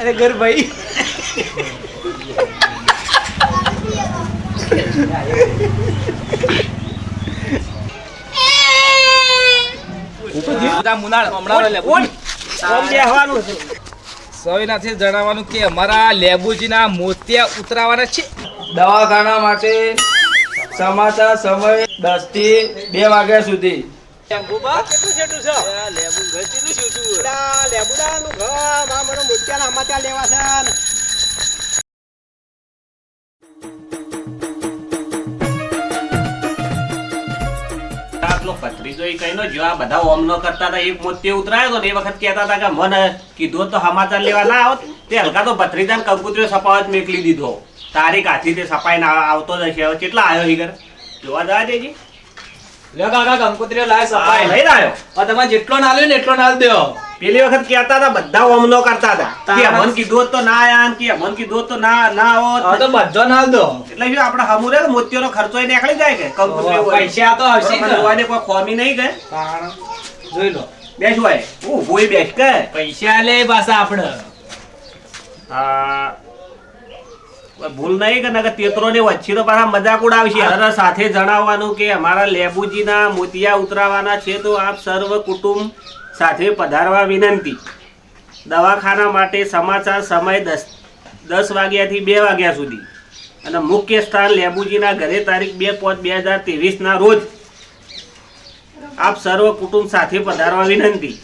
અરે ઘર ભાઈ. બધા મુનાળ હમણાં લેબુ ઓમ બેહવાનું છે. સવિનાથી જણાવવાનું કે અમારા લેબુજીના મોતિયા ઉતરાવાના છે. દવાખાના માટે સમાચાર સમય દસથી બે વાગ્યા સુધી. કેટલું છેટું છે લા, લેબુડાનું ઘર આ મને મોતિયાના સમાચાર લેવા છે ને. કઈનો જો આ બધા ઓમનો કરતા હતા એક મોતી ઉતરાયો તો ને એ વખત કહેતા હતા કે મને કીધું તો સમાચાર લેવા ના આવત. તે હલકા તો ભત્રીજાને કંકુતરીઓ સપાવત મેકલી દીધો. તારીખ હાથી તે સપાઈને આવતો જ હશે. કેટલા આવ્યો હીગર? જોવા જવા દેજી. લ્યો કાકા કંકોત્રીઓ લાય આ લઈ આવ્યો. તમે જેટલો ના ને એટલો ના દેવો પેલી વખત કહેતા હતા બધા ઓમનો કરતા હતા. કે તારા- કીધું તો ના આયા કે મન કીધું તો ના ના હવે તો બધો ના દો એટલે આપણે હમુરે મોતીઓનો ખર્ચો નીકળી જાય કે? કંકુતરીઓ. પૈસા તો આવશે જોવાને કોઈ ખોમી નહીં કે? જોઈ લો. બેસ હોય હું ભૂઈ બેસ કે? પૈસા લે પાછા આપણે આ ભૂલ નહીં કે નગર તેતરો ને વચ્ચે તો પાછા મજાક ઉડાવશે. અને સાથે જણાવવાનું કે અમારા લેબુજીના મોતિયા ઉતરાવાના છે તો આપ સર્વ કુટુંબ સાથે પધારવા વિનંતી. દવાખાના માટે સમાચાર સમય દસ દસ વાગ્યાથી બે વાગ્યા સુધી. અને મુખ્ય સ્થાન લેબુજીના ઘરે તારીખ બે પાંચ બે હજાર ત્રેવીસના રોજ. આપ સર્વ કુટુંબ સાથે પધારવા વિનંતી.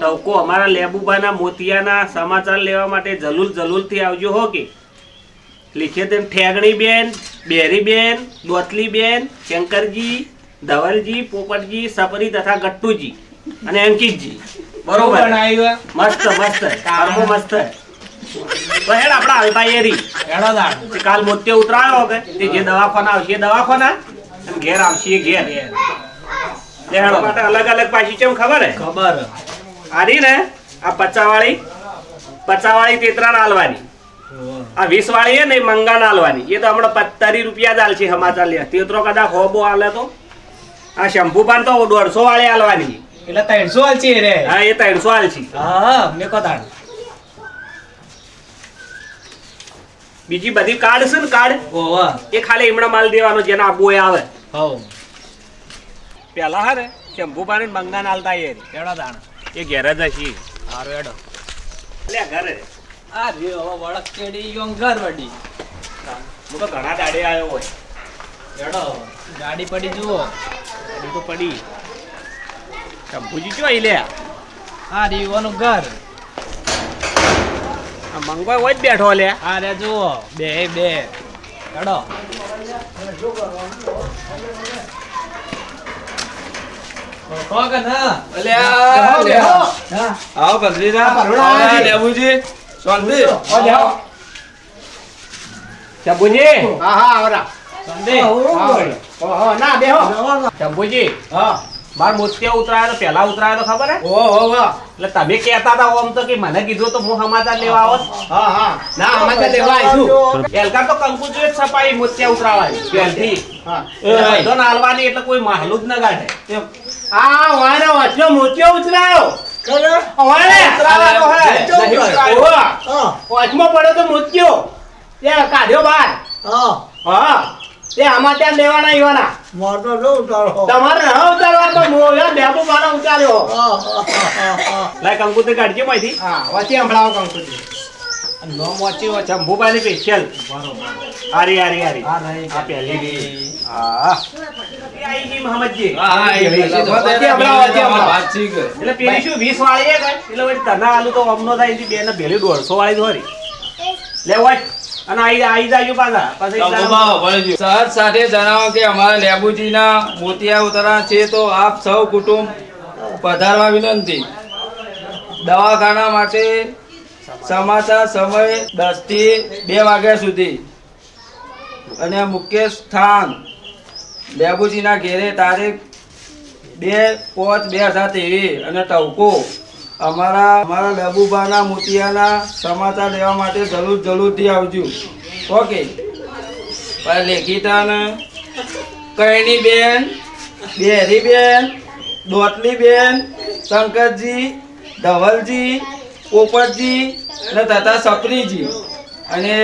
ટવકો અમારા લેબુબાના મોતિયાના સમાચાર લેવા માટે જલુલ જલુલથી આવજો હો કે? લીખે તેમ ઠેગણી બેન બેરી બેન દોતલી બેન શંકરજી ધવલજી પોપટજી સપરી તથા ગટ્ટુજી અને અંકિતજી. બરોબર? મસ્ત મસ્ત. કારમો મસ્ત. તો હેડ આપણા એરી. એડો કાલ મોતિયો ઉતરાયો કે તે જે દવાખાના આવશે દવાખાના. અને ઘેર આવશે ઘેર. હેડો. માટે અલગ અલગ પાછી કેમ ખબર હે? ખબર. આરી ને આ પચાવાળી પચાવાળી તેતરા આલવાની આ વીસ વાળી છે ને મંગા આલવાની એ તો હમણાં પત્તરી રૂપિયા જ આલશે સમાચાર લે. તેતરો કદાચ હોબો આલે તો? આ શંભુ પાન તો દોઢસો વાળી આલવાની. એટલે ત્રણસો છે રે હા એ ત્રણસો આલશે. હા મેં કો બીજી બધી કાર્ડ છે ને કાર્ડ? ઓવા એ ખાલી એમણા માલ દેવાનો જેના આબુ આવે. હો પેલા હારે શંભુ પાન મંગા મંગાન આલતા એ. એડો દાડ એ ઘેર જ હશે. હારો એડો લે ઘરે. આ રે હવે વળક કેડી યોંગ ઘર વડી હું તો ઘણા દાડે આવ્યો હોય. એડો ગાડી પડી જુઓ. ગાડી તો પડી. શંભુજી ચો આઈ લે આ આ રીવાનું ઘર. મંગવાય હોય જ બેઠો લે. આ રે જુઓ. બે બે. એડો આવો કે ના બેહો, બેહો. આવો ભદ્રીજા ભરુણા. લેબુજી શાંતિ શંભુજી હા હા આવરા શાંતિ ઓહો ના બેહો શંભુજી હા માર મોતિયા ઉતરાયો તો પહેલા ઉતરાયો તો ખબર હે? ઓહો એટલે તમે કહેતા હતા ઓમ તો કે મને કીધું તો હું સમાચાર લેવા આવો. હા હા. ના અમારે લેવા આવીશું એલકા તો કંકુ જ છપાઈ મોતિયા ઉતરાવાય. પેલથી હા. એ તો નાલવાની એટલે કોઈ માહલું જ ન ગાઢે. આ વારે વાંચનો મોતિયો ઉતરાયો. પડ્યો તો મોતિયો. તે કાઢ્યો બાર હા. તે આમાં ત્યાં લેવાના ઈવાના. તમારે ન ઉતારવા તો મોયા ડેબુ બારા ઉતાર્યો. લાય કંકુ તે કાઢજે માહિતી હા સંભળાવો નો મોચી હોય શંભુભાઈ સ્પેશિયલ હારી હારી હારી. આ પહેલી. હા. આઈ ગઈ હા એટલે પેલી શું વાળી એટલે વળી તને આલુ તો અમનો થાય એથી બે ને પેલી દોઢસો વાળી જ હોરી લે. અને આઈ આઈ જાજો પાછા. પાછા સહજ સાથે જણાવો કે અમારા લેબુજીના મોતિયા ઉતરા છે તો આપ સૌ કુટુંબ પધારવા વિનંતી. દવાખાના માટે સમાચાર સમય દસથી બે વાગ્યા સુધી. અને મુખ્ય સ્થાન બેબુજીના ઘેરે તારીખ બે પાંચ બે હજાર તેવીસ અને ટવકો અમારા અમારા લેબુબાના મોતિયાના સમાચાર લેવા માટે જરૂર, જરૂરથી આવજો. ઓકે. લેખિતાને કૈણી બેન બેરી બેન દોતલી બેન શંકરજી, ધવલજી પોપટજી અને તથા સપરીજી અને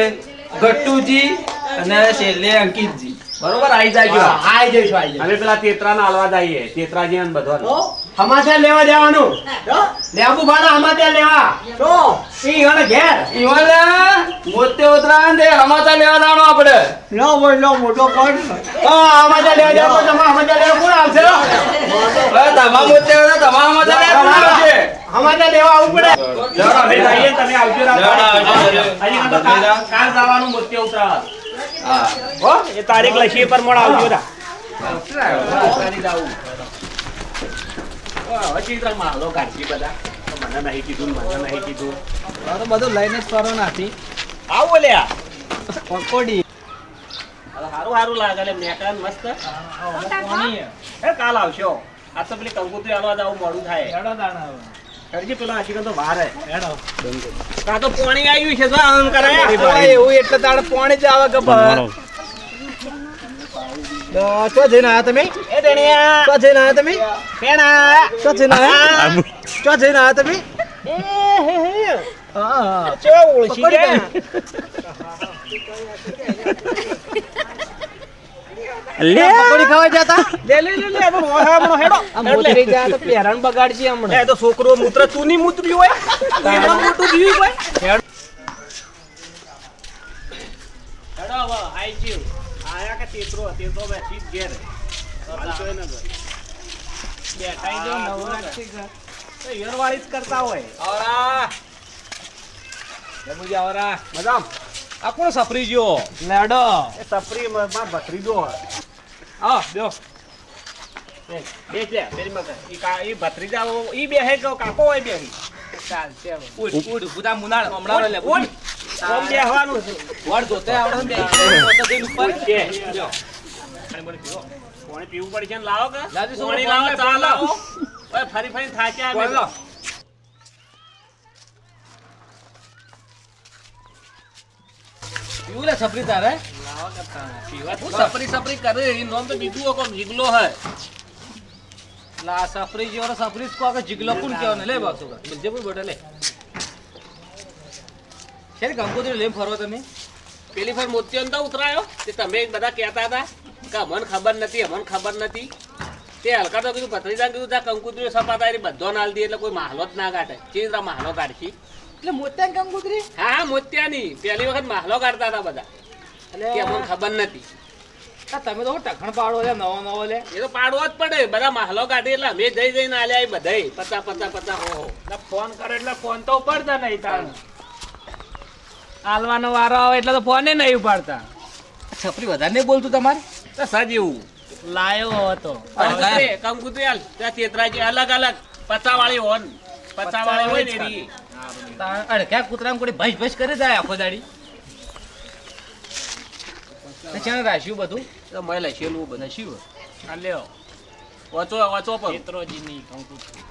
ગટ્ટુજી અને છેલ્લે અંકિતજી. બરોબર? આવી જાજો આવી જઈશું આવી અમે પેલા તેતરાને હલવા જઈએ. તેતરાજી ને બધો સમાચાર લેવા જવાનું. લેબુ ભાડા સમાચાર લેવા. ઈ ઈયોને ઘેર. ઈવાના મોતે ઉતરાણ દે હમાતા લેવા જવાનું આપણે. હા, સમાચાર લેવા જવાનું તમા સમાચાર લેવા કોણ આવશે? તમા મોતે તમા કોણ સમાચાર લેવા આવવું પડે. જઈએ તમે આવજો કાલ જવાનું મોતી ઉતરા. હા. હો એ તારીખ લખી પર મોડા આવજો રા મને નહીં કીધું મને નહીં કીધું. બધું લઈને જ ફરો નાથી. આવો લ્યા. પકોડી. હારું હારું લાગે લે મેકાન મસ્ત. એ કાલ આવશો. આ તો પેલી કંકુતરી હાલવા આવું મોડું થાય. કરજી પેલા હજી તો વાર હે. કાં તો પાણી આવ્યું છે તો આમ કરે. એવું એટલે તારે પાણી જ આવે કે ચો જઈને આયા તમે? એ દેણિયા. ચો જઈને આયા તમે? પેણા ચો જઈને આયા? ચો જઈને આયા તમે? હા ચો ઓળખી ગયા લે પકોડી ખાવા જતા? લે લે લે લે આ તો હમણો હેડો. આ મોતરી જાય તો પહેરણ બગાડજી હમણાં. એ તો છોકરો મૂત્ર તું ની મૂત્ર્યું હોય. તું મોટું જીવ્યું હોય. હેડો. હવે આઈ જીવ આયા કે તેતરો તેતરો બેસી જ ઘેર. હાલતો ય બેઠાઈ જો નવરાત્રી તો યરવાળી જ કરતા હોય. આવરા. લેબુજી આવરા. મજામ? આ કોણ સફરી ગયો? લેડો. એ સફરી માં ભત્રીજો હોય. આવ બેઓ પેલી મગર ઈ કા ઈ ભત્રીજા કે કાકો હોય બુદા મુનાળ હમણાં લે ઓમ ઓમ બેહવાનું છે. વડ જોતે આવડે ને બે જઈને ઉપર બે. લ્યો. પાણી પીવું. લાવો કે? લાવો, ચા લાવો. ફરી ફરી થાક્યા પીવું લે સફરી તારે? સપરી સપરી કરે એ નોમ તો બીજું કોમ જીગલો હે લા સફરી જેવો સફરી કો કે જીગલો કોણ કેવાનો લે બાપ છોકરા બીજે કોઈ બોટે લે. શેર કંકોત્રી લઈને ફરો તમે? પેલી ફર મોતિયો નતો ઉતરાયો. તે તમે બધા કહેતા હતા કે અમને ખબર નથી, અમને ખબર નથી. તે હલકા તો કીધું ભત્રીજા કીધું તા કંકુતરીઓ સપાતા બધો નાલ દી એટલે ના કાઢે. ચીજરા માહલો કાઢશી એટલે મોટા કંકોત્રી હા હા મોતિયાની. પહેલી વખત માહલો કાઢતા હતા બધા. કે અમને ખબર નથી. તમે તો ટખણ પાડો લે નવો નવો લે. એ તો પાડવો જ પડે. બધા માહલો કાઢી એટલે અમે જઈ જઈને આલ્યા એ બધાય. પચા પચા પચા હો ફોન કરે એટલે ફોન તો ઉપાડતા નહીં તાર. આલવાનો વારો આવે એટલે તો ફોને નહીં ઉપાડતા. છપરી વધારે નહીં બોલતું તમારે? સજ એવું લાયો હતો કંકુતરી હાલ. ત્યાં તેતરાજી અલગ અલગ. પચા વાળી હોન. પચાવાળી હોય ને તાણ- કૂતરાને કોઈ ભેંસ ભેંસ કરી જાય આખો દાડી? તે ચાણે બધું? તો મેં લખેલું બધું. નશીબ આ લ્યો. વચો વાંચો પર પિત્રોજીની કંકુત્રી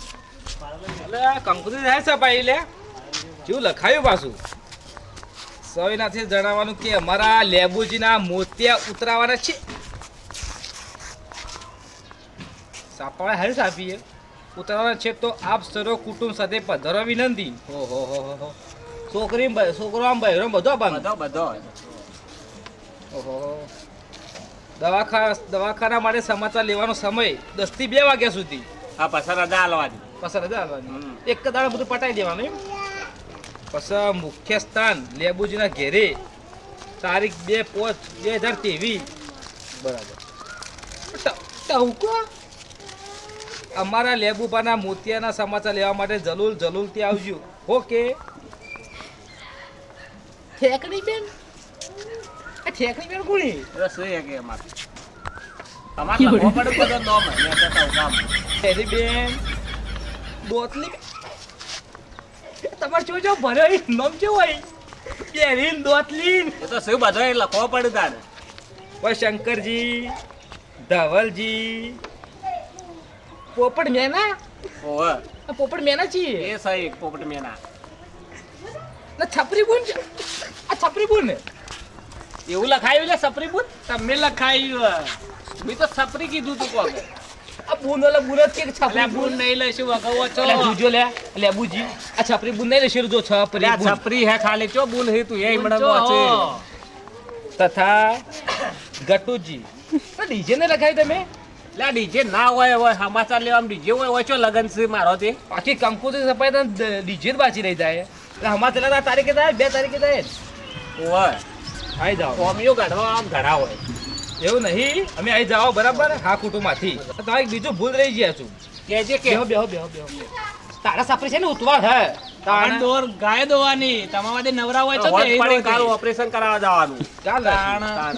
એટલે આ કંકુતરી થાય સપાઈ લે. જેવું લખાયું પાછું. સૌનાથી જણાવવાનું કે અમારા લેબુજીના મોતિયા ઉતરાવાના છે. સાપાળે હારી સાપીએ. ઉતરવાના છે તો આપ સર્વ કુટુંબ સાથે પધારો વિનંતી હો હો હો હો. હો છોકરી છોકરો આમ ભાઈ બધો બંધ બધો બધો. ઓહો દવાખાના દવાખાના માટે સમાચાર લેવાનો સમય દસથી બે વાગ્યા સુધી. આ પાછા રજા આલવાની પસાર રજા. હમ. એક દાડો બધું પટાઈ દેવાનું એમ. પછી મુખ્ય સ્થાન લેબુજીના ઘેરે. તારીખ બે પાંચ બે હજાર ત્રેવીસ. બરાબર. ટ- અમારા ઉપરના મોતિયાના સમાચાર લેવા માટે જલુલ જલુલથી આવજો. ઓકે. ઠેકડી બેન? આ ઠેકડી બેન કોની રસ એ કે અમાર? અમાર લખવો પડે બધો નોમ મેં કહેતા હું ગામ બેન બોતલી તમાર જોજો ભર્યો એ નામ કેવું હોય? બેરીન દોતલીન. એ તો શું બધો લખો પડે તારે. ઓય શંકરજી ધવલજી પોપટ મેના? ઓહ પોપટ મેના છીએ એ સાહેબ પોપટ મેના. ના છપરી બુન આ છપરી બુન એવું લખાયું છે છપરી બુન? તમે લખાયું મેં તો છપરી કીધું તું કોક આ બુન ઓલા બુન જ કે છપરી બુન? નહીં લેશું અગાઉ છો. લે બુજો લે લેબુજી આ છપરી બુન નહીં લેશું જો છપરી બુન. છપરી હે ખાલી ચો બુન હે તું? એ હમણાં જો, તથા ગટુજી. ડીજે ને લખાયું તમે? લ્યા ડીજે ના હોય હોય સમાચાર લેવામાં ડીજે હોય હોય છો લગન છે મારો તે? આખી કંકોત્રી સપાઈ તો ડીજે જ બાચી રહી જાય. એટલે હમણાં ચલા તારીખે થાય બે તારીખે થાય હોય. આવી જાઓ. કોમીઓ કાઢવા આમ ઘણા હોય. એવું નહીં અમે આવી જાઓ બરાબર? હા કુટુંબમાંથી. તમારે એક બીજું ભૂલ રહી ગયા છું. કેજે કે. બેહો બેહો બેહો બેહો. તારા સાપરી છે ને ઉતવાળ હે? તાણ દોર ગાય દોવાની. તમારા નવરા હોય તો. ઓપરેશન કરાવવા જવાનું. ચાલ. તાણ.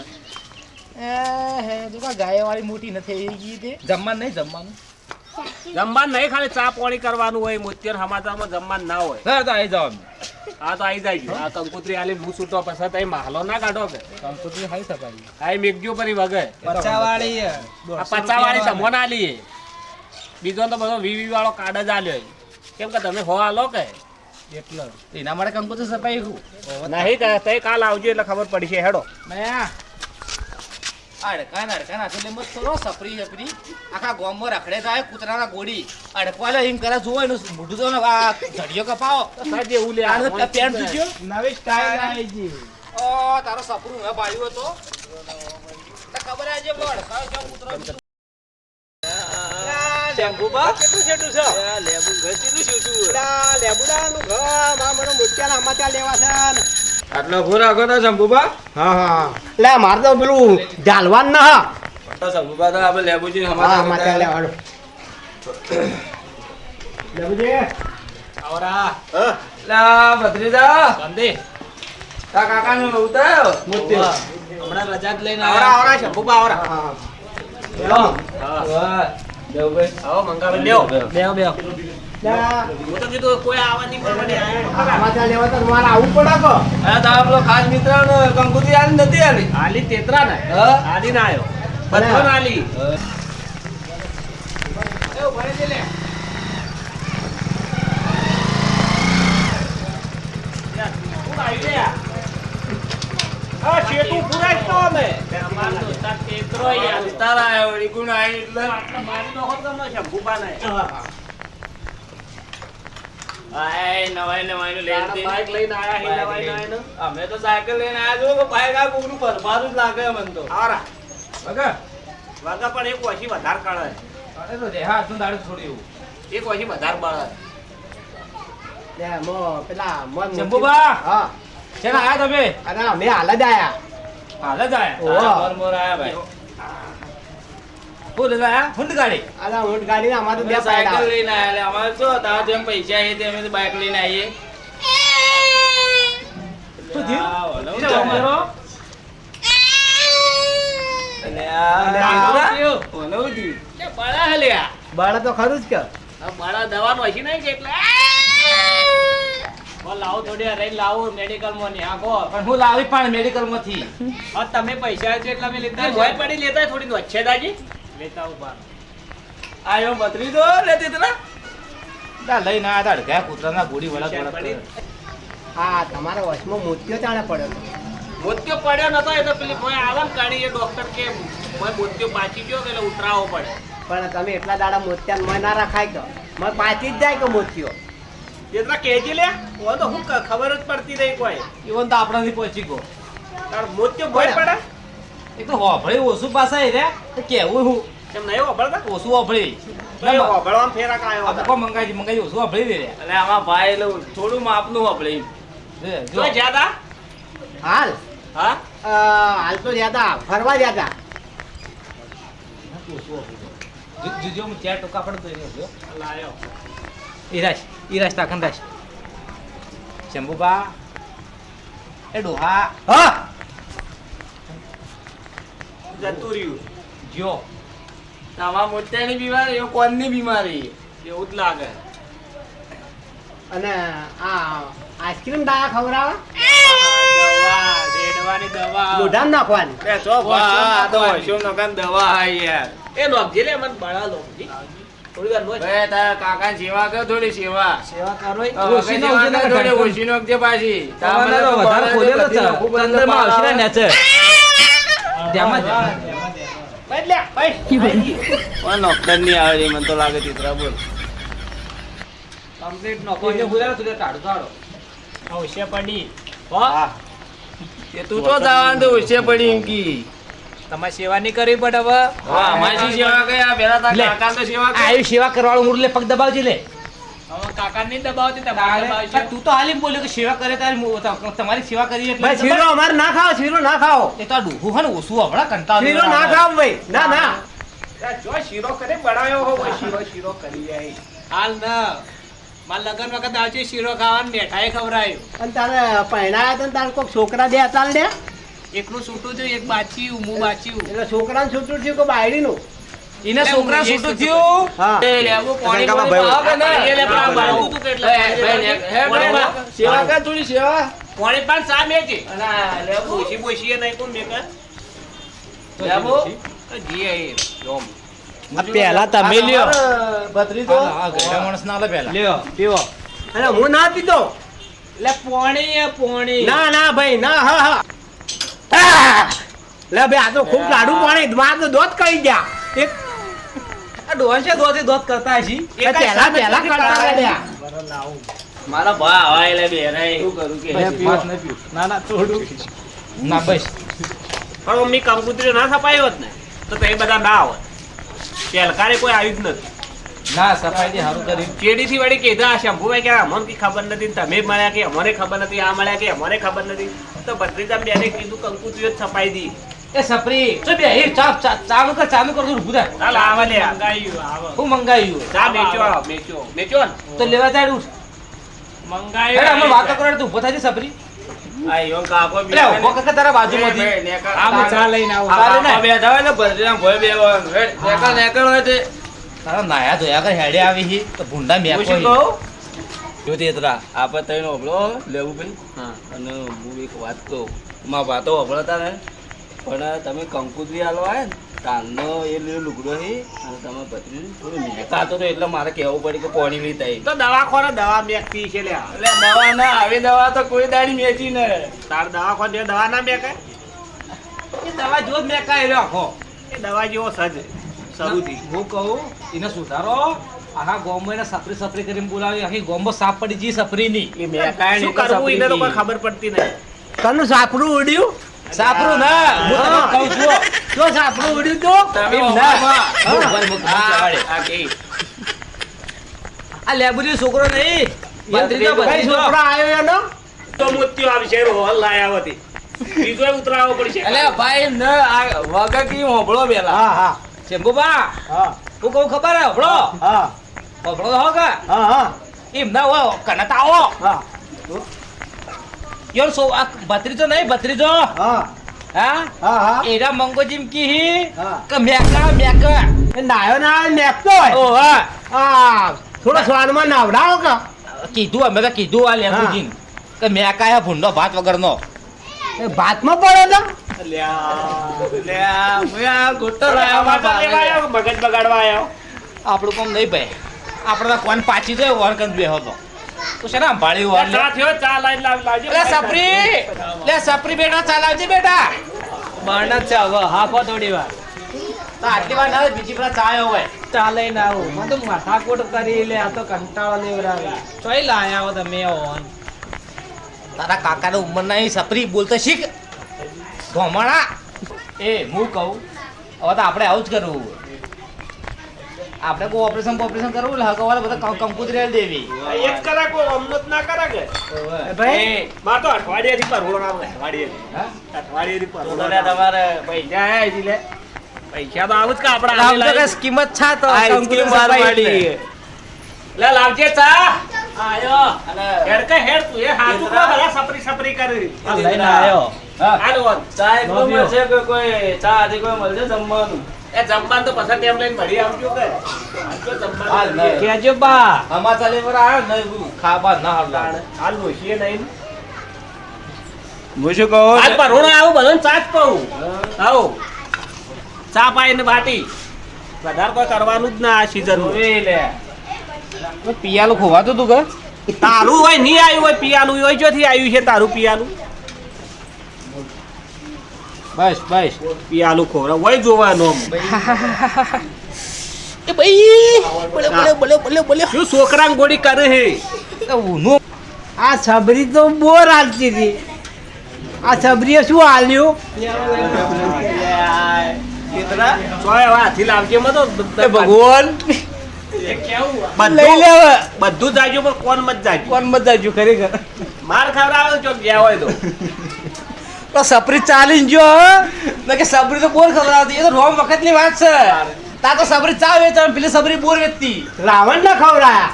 તાણ. એ હે તું ગાય વાળી મોટી નથી થઈ ગઈ તે. જમવાનું નહીં જમવાનું. જમવાનું નહીં ખાલી ચા પાણી કરવાનું હોય મોતિયર સમાચારમાં જમવાનું ના હોય. સર તો આવી જાઓ અમે આ તો આવી જાય. આ કંકુતરી આલી હું છૂટો પછી તઈ માહલો ના કાઢો કે. કંકોત્રી હાઈ સપાઈ આ મેઘજો પરી વગર પચાવાળી હે. આ પચા વાળી સમો આલી બીજો તો બધો વીવી વાળો કાર્ડ જ આલ્યો કેમ કે તમે હો આલો કે? એટલે. એના માટે કંકોત્રી સપાઈ હું. નહીં કે કાલ આવજો એટલે ખબર પડી છે. હેડો. મેં અડકા અડકાન અડકા એટલે મત કરો સપરી સપરી આખા ગોમમાં રખડે થાય કૂતરાના ગોળી. અડકવાલે એમ કરે જોવો એનું મોઢું તો આ ધડિયો કપાવો. સાહેબ એવું લે આ પેન્ટ જોજો નવી સ્ટાઈલ આવી ગઈ. ઓ તારો સપરું હે પાડ્યું હતો ખબર આજે અડકા કૂતરો શેમ્પુબા કેટલું છેટું છે? લેબુ ઘર કેટલું પેલા લેબુડાનું ઘર મોતિયાના સમાચાર લેવા છે ને. આટલો રાખો તો શંભુબા? હા હા લે મારે તો પેલું ઢાલવાન ના હા. તો શંભુબા તો આપણે લેબુજી હા સમાચાર લેવાનું લેબુજી આવરા. લા ભત્રીજા. ગંદે તા કાકાનો ઉતાર્યો મોતી હમણાં રજા જ લઈને આવરા આવરા શંભુબા આવરા. હા હા. વાહ દેવભાઈ આવો મંગાવી બેહો બેહો લે, હું તો કીધું કોઈ આવવા નહીં પડે સમાચાર લેવા તો મારે આવવું પડે કો આ તારા પેલો ખાસ મિત્ર કંકુતી આલી નથી આલી આલી તેતરા ને આલી ના આવ્યો બધો ના આલી શું આવ્યું લે? હા, શેઠું પુરાય તો અમે. અમારો દોસ્તાર તેતરો યાર. તારા આવ્યો વળી ગુણ એટલે આટલા મારી હોત તો નું તારા બાઈક લઈને આયા હી નવાઈ નવાઈનું. અમે તો સાયકલ લઈને આયા જો બાઈક આ કોકનું પરફારું જ લાગે મને તો. આવરા. વગર? વાગા પણ એક ઓછી વધારે કાઢે. અરે તો દેહા હાથનું દાડું છોડ્યું એક ઓછી વધારે બળે. લે મો પેલા મોન શંભુબા હા. છે આયા તમે? અરે અમે હાલ જ આયા. હાલ જ આયા. મોર મોર આયા ભાઈ. ગાડી. અરે ગાડી ને અમારે બે સાયકલ લઈને આયા અમારે તારા જેમ પૈસા છે તેમ તો લઈને આવીએ બળે તો ખરું જ કે. બાળા દવાનો હશે નહીં કે એટલે. લાવો થોડી રહીને લાવો મેડિકલમાં ની. આખો પણ હું લાવી પણ મેડિકલમાંથી. તમે પૈસા છે એટલે અમે લીધા પડી લેતા થોડી વચ્ચે દાજી. લેતા ઊભા આયો બત્રીજો લેતી તને દા લઈને આયા તા ગયા કૂતરાના ગોળી વળા પડી. હા તમારા વચમાં મોતિયો ચાણે પડ્યો. મોતિયો પડ્યો નતો એ તો પેલી ભોય આવન કાઢી એ ડોક્ટર કે ભોય મોતિયો પાછી ગયો એટલે ઉતરાવો પડે. પણ તમે એટલા દાડા મોતિયા મય ના રાખાય તો. મય પાછી જ જાય કે મોતિયો? જેટલા કેજી લે ઓ તો હું ખબર જ પડતી નહીં કોઈ. ઈવન તો આપણાથી પહોંચી ગયો. તાર મોતિયો ભોય પડે? એક તો હોભળી ઓછું પાછા એ રે. કેવું હું? કેમ નહીં વાપરતા ઓછું હોભળી. તો ફેરા કાયો આ તો મંગાઈ મંગાઈ ઓછું હોભળી દે રે. એટલે આમાં ભાઈ એટલે થોડું માપનું આપણે જો. જો જ્યાદા હાલ. હા? હાલ તો જ્યાદા ફરવા જ્યાદા જોજો હું ચાર ટોકા પડે તો એને જો. લાયો. ઈરાશ ઈરાશ તાકન રાશ શંભુબા એ ડોહા. હા. જતું રહ્યું. જો આમાં મોતિયાની બીમારી એ કોનની બીમારી? એવું જ લાગે. અને આ આઈસ્ક્રીમ દાયા ખવડાવે? દવા રેડવાની દવા. લોઢામાં નાખવાની. એ ભા, આ તો વોશરૂમ નકામ દવા આઈ યાર. એ નોખજે લે મને બળા લોખજી થોડી વાર નોખ બે તારા કાકા સેવા કર થોડી સેવા. સેવા કરો પાછી. નોકરની આવે મને તો લાગે ચિત્રા બોલ. કમ્પ્લીટ નો કોઈ બોલાવે તું ટાડું કાઢો અવશ્ય પડી. હા? એ તું તો જવાનું તો ઓછે પડી એમ કી. તમારે સેવા નહીં કરવી પડે હવે. હા અમારી સેવા કઈ પેલા કાકા તો સેવા કરી. સેવા કરવાળું મૂળ લે પગ દબાવજે લે. તું તો હાલી બોલ્યો કે સેવા કરે તારે તમારી સેવા કરી એટલે શીરો અમારે ના ખાઓ શીરો ના ખાઓ. એ તો આ ડૂહું હે ને ઓછું હમણાં કંટાળો શીરો ના ખાઓ ભાઈ. ના ના. જો શીરો કરે બનાવ્યો હો શીરો શીરો કરી જાય. હાલ ના. મારા લગન વખત આવશે શીરો ખાવાનું મેઠાઈ ખવડાયું. અને તારે પહેણાયા તો તારે કોઈક છોકરા દે હતા દે? એકલું છૂટું થયું એક બાચ્યું હું બાચ્યું. એટલે છોકરાને છૂટું થયું કે બાયડીનું? એને છોકરા હું છૂટું થયું. હા. એ લેબુ પાણી પાણી? એ લે બાળકું તું કેટલા હે, હે, હે, ભાઈ, સેવા કા થોડી સેવા. પાણી પાન સામે છે અને આ લેબુ બોશી બોશી એ નહીં કોણ મેકર લેબુ જી આઈ જોમ. પેલા તમે લ્યો. બત્રી તો હા, ગયડા માણસ ના લે પેલા લ્યો. પીવો. અને હું ના પીતો? એટલે પોણી એ પોણી. ના ના ભાઈ ના હા હા. લે ભાઈ આ તો ખૂબ લાડુ પાણી. માર તો દોત કરી ગયા. એક આ ડોહન છે કરતા હશી. પહેલા પહેલા કરતા રહ્યા. મારા ભા આવા એટલે બેરાય. શું કરું કે ભાઈ. ના ના થોડું ના બસ. પણ મમ્મી કંકુતરી ના સપાઈ હોત ને તો તે બધા ના હોત. તેલકારે કોઈ આવી જ નથી. ના સફાઈ થી સારું કરી. કેડી થી વળી કીધા આ શંભુભાઈ કે અમને ખબર નથી તમે મળ્યા કે અમારે ખબર નથી આ મળ્યા કે અમારે ખબર નથી. તો ભત્રીજા બેને કીધું કંકુતરીઓ જ સફાઈ દી. એ સપરી તો બે એ ચા ચાલુ કર ચાલુ કર તું ભૂદા. ચાલ આવા લે મંગાયું આવો. હું મંગાવ્યું ચા તો લેવા જાય ઉઠ અમે વાતો તું ઊભો થાય સપરી આ કાકો એટલે ઊભો કાકા તારા બાજુમાંથી બે નેકર. આ હું ચા લઈને આવું. આ ને? કાકો બેઠા હોય ને ભોય તે. તારા નાયા ધોયા કર હેડે આવી હી તો ભૂંડા મેકો શું. કહું? જો તેતરા, આપણે ત્રણ હોભળો, લેવુભાઈ. અને હું એક વાત કહું. મારા વાતો હોભળતા ને. પણ તમે કંકુતરી આલો આવે ને કાનનો એ લુગડો હી અને તમે પત્રી થોડું તો એટલે મારે કહેવું પડે કે પોણી થઈ તો ખોરા દવા મેકતી છે લે એટલે દવા ના આવી દવા તો કોઈ દાડી મેચી ને. તાર દવાખોને દવા ના મેકે? એ દવા જો જ મેકાય રહ્યો આખો એ દવા જેવો સજ સૌથી હું કહું એને સુધારો. આખા ગોમ્બો એને સફરી સફરી કરીને બોલાવી. આખી ગોમ્બો સાફ પડી જી સફરી ની એ મેકાય શું કરવું એને તો ખબર પડતી નહીં. તનું સાફરું ઉડ્યું? સાપરું ના? હું તમને હા. કહું છું જો સાપડું ઉડ્યું તો તમે એમ ના. આ- લેબરી છોકરો નહીં. છોકરો આવ્યો એનો. તો મૃત્યુ આવશે રોહલ લાયા હતી બીજો ઉતરાવો પડશે. એટલે ભાઈ ન આ વગર કી હોભળો પેલા. હા હા. શંભુબા હા. હું કહું ખબર હે હભળો. હા. હભળો તો હો કે? હા હા. એમ ના હોય કનતા આવો હા. યોર સો આ ભત્રીજો નહીં ભત્રીજો. હા. હા? હા હા. એરા મંગોજીમ કી હી. કે મેકા મેકા એ નાયો ના મેકતો હોય. ઓ હા. આ થોડો સ્વાદમાં નાવડાવો કે? કીધું અમે તો કીધું આ લેબુજીન કે મેકા હે ભૂંડો ભાત વગરનો. એ ભાતમાં પડ્યો તો? આપણું કોમ નહીં ભાઈ. આપણે તો કોણ પાછી જાય વર બે બેહો તો તો છે ને ભાળી વર ચા થયો ચા લાઈન લાવ લાવજો. લે સપરી લે સપરી બેટા ચાલાવજે બેટા. બર્નર છે હવે હાફો થોડી વાર. તો આટલી વાર ના બીજી હોય. ચા લઈને આવું. મને તો માથાકૂટ કરી લે આ તો કંટાળો લેવડાવે. ચોઈ લાયા હો તમે ઓન તારા કાકાની ઉંમર નહીં સપરી બોલતો શીખ. ભમણા એ હું કહું હવે તો આપણે આવું જ કરવું. આપણે કોઈ ઓપરેશન ઓપરેશન કરવું એટલે હકવાલે બધા કંકુતરી દેવી. એક કરા કોઈ અમનો ના કરા કે? ભાઈ? એ, માં તો અઠવાડિયાથી પરોળો આવે અઠવાડિયાથી અઠવાડિયે અઠવાડિયાથી પરોળો તો લે આવે. તમારે પૈસા હે હજી પૈસા તો આવું જ કે આપણે આમ તો કઈ સ્કીમ કિંમત છા તો કંકુતરી માર એટલે. લે લાવજે ચા. આયો. અને હેડ કે હેડ તું એ હાથું કો ભલા સપરી સપરી કરી. આ લઈને આયો. હાલો ચા એકલો મળશે કે કોઈ ચા આધી કોઈ મળશે જમવાનું? એ જમવાનું તો પછી ટેમ લઈને મળી આવજો કે. આજો જમવાનું. હાલ લઈએ. નહીં. કેજો બા. સમાચાર લેવા આવ્યો ને એવું ખાવા ના હાલ હાલ બોસીએ નહીં. હું શું કહું? પરોળો આવું બધાને ચા જ આવો. ચા પાઈને બાટી. વધારે કોઈ કરવાનું જ ના આ જોઈ લે. પિયાલું ખોવાતું તું કે? તારું હોય નહીં આવ્યું હોય પિયાનું હોય ચોથી આવ્યું છે તારું પિયાનું બસ બસ. પિયાલું ખોરા. વય જોવા નોમ એ ભાઈ બોલે બોલે બોલે બોલે બોલે. શું છોકરા ગોળી કરે હે? ઊનું આ સબરી તો બોર હાલતી હતી. આ સબરીએ શું હાલ્યું? ભગવાન. લઈ લે હવે. બધું જાજો પણ કોણ મત જાજો કોણ મત જાજુ ખરેખર? માર ખવડાવે ચોક ગયા હોય તો. તો સપરી ચાલી જો ને કે સબરી તો બોર ખબર આવતી એ તો રોમ વખતની વાત છે. તા તો સબરી ચા વેચા પેલી સબરી બોર વેચતી. રાવણ ના ખવડાયા.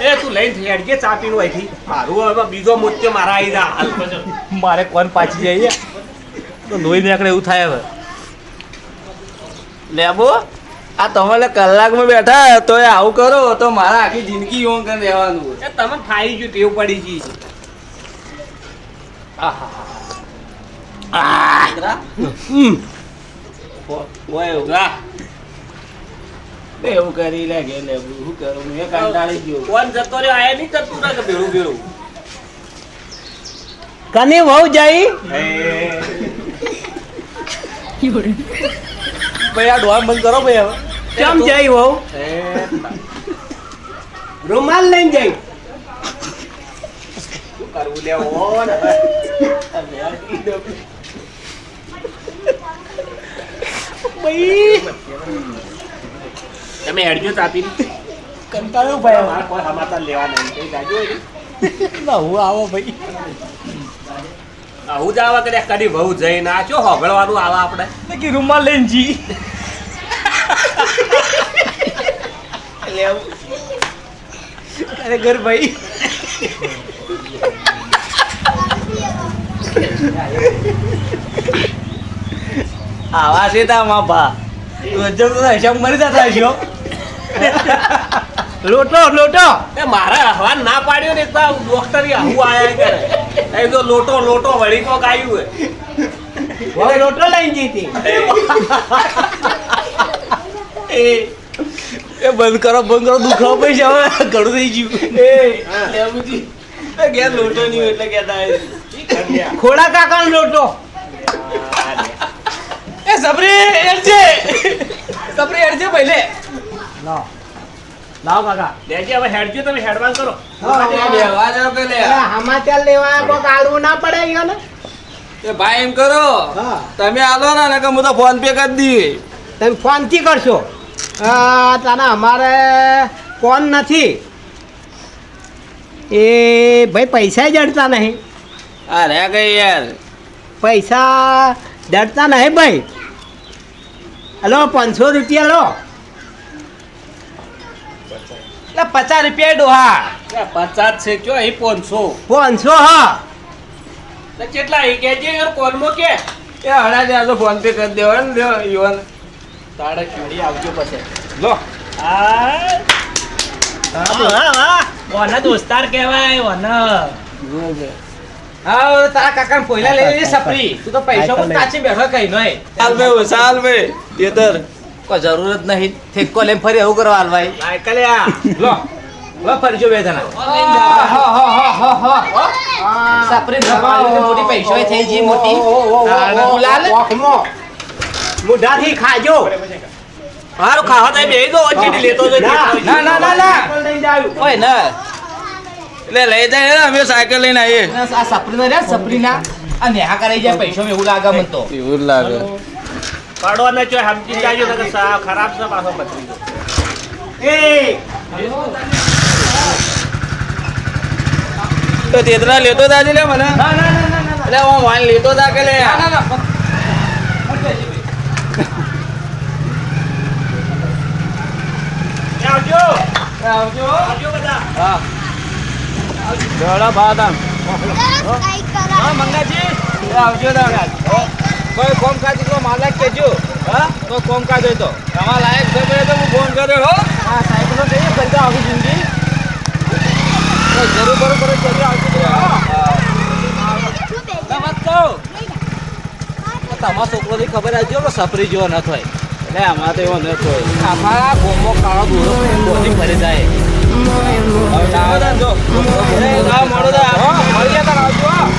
એ તું લઈને હેડજે ચા પીનું અહીંથી. મારું હવે બીજો મોત્યો મારા આવી જા. હાલ મારે કોણ પાછી જાય તો લોહી નીકળે એવું થાય હવે. લેબો આ તમારે કલાકમાં બેઠા તો એ આવું કરો તો મારા આખી જિંદગી યોગ કરી રહેવાનું તમે ફાઈ ગયું ટેવ પડી ગઈ. છે એવું કરી લાગે લેબુ શું કરું મેં કંટાળી ગયો કોણ જતો રહ્યો આયા નહીં જતું રહે કે ભેળું ભેળું કની વહુ જાય ભાઈ આ ડોર બંધ કરો ભાઈ હવે. કેમ જાય વહુ? રૂમાલ લઈને જઈ. કરવું લેવો ને તમે હેડજો ચાપી કંટાળ્યો ભાઈ. મારા કોઈ હમાતા લેવા નહીં. કઈ જાજો. ના હું આવો ભાઈ. આવું જ આવા કદાચ કદી વહુ જઈને ના ચો હોગળવાનું આવા આપણે. કે રૂમાલ લઈને જી. ઘર ભાઈ. આવા છે તા મા ગજબ તો હિસાબ મરી જતા હશો લોટો લોટો. એ મારા હવાન ના પાડ્યો ને તો ડોક્ટર આવું આયા કરે. એ તો લોટો લોટો વળી કોક આવ્યું હે. વહુ લોટો લઈને જીતી એ. એ બંધ કરો બંધ કરો દુખાવો પૈસા હવે ઘણું થઈ ગયું. એ લોટો નહીં એટલે કહેતા ખોડા કાકાનો લોટો. એ સબરી એડજે. સબરી એડજે પહેલે લાવ. લાવ કાકા. દેજે હવે હેડજે તમે હેડવાન કરો. લેવા. જાવ કે લે અરે સમાચાર લેવા કોક આલવું ના પડે ઈયો ને? એ ભાઈ એમ કરો. તમે આલો ને નકર હું તો ફોન પે કરી દઈએ. તમે ફોનથી કરશો? આ તને અમારે ફોન નથી. એ ભાઈ પૈસા જડતા નહીં. અરે કઈ યાર? પૈસા ડરતા નહીં ભાઈ. હલો પાંચસો રૂપિયા લો. પચાસ રૂપિયા ડોહા પચાસ છે કયો? અહીં પાંચસો. પાંચસો હા. કેટલા એ કેજે યાર કોલમાં કે એ હડા દે તો ફોન પે કરી દેવા ને લ્યો યુવાન. તારે ચીડી આવજો પછી. લો. વના દોસ્તાર કહેવાય વના હા તારા કાકા પહેલા લઈ લેજે સપરી તું તો પૈસા પણ કાચી બેઠો કઈ નહીં સાલ ભાઈ સાલ ભાઈ તેતર કોઈ જરૂર જ નહીં. ઠેકો લઈને ફરી એવું કરવા હાલવાય આયકલ્યા લો લો ફરજો બે જણા. સપરી ધરવાની મોટી પૈસો થઈ જી મોટી. ગુલાલ મુઢાથી ખાજો. હારું ખાવા તો બેહી દો ચીડી લેતો જજો. ના ના ના ના. ઓય ના. એટલે લઈ જાય ને અમે સાયકલ લઈને આવીએ. આ સપરી ના રહ્યા સપરી ના આ નેહા કરાઈ જાય પૈસો એવું લાગે મને તો. એવું લાગે. પાડો ને ચો સમજી જાજો નકર ખરાબ છે પાછો બચી એ! તો તેતરા લેતો દાદી લે મને? ના ના ના ના એટલે હું વાન લેતો તા કે લે? ના ના ના આવજો. આવજો. આવજો બધા. દોડા બાદામ હા. મંગાજી. આવજો દાદા કોઈ કોમ કાજ તો માલક કેજો હા? તો કોમ કાજ હોય તો. તમારા લાયક છે તો હું ફોન કર્યો હો. આ સાયકલો જઈએ કરતા આખી જિંદગી. જરૂર બરોબર જલ્દી આવજો. હા. ના તમારા છોકરોથી ખબર આવી કે સફરી જેવો ન થાય. એટલે આમાં તો એવો નતો અમારા ગોમો કાળો દોરો જાય. મોડું તાર આવજો.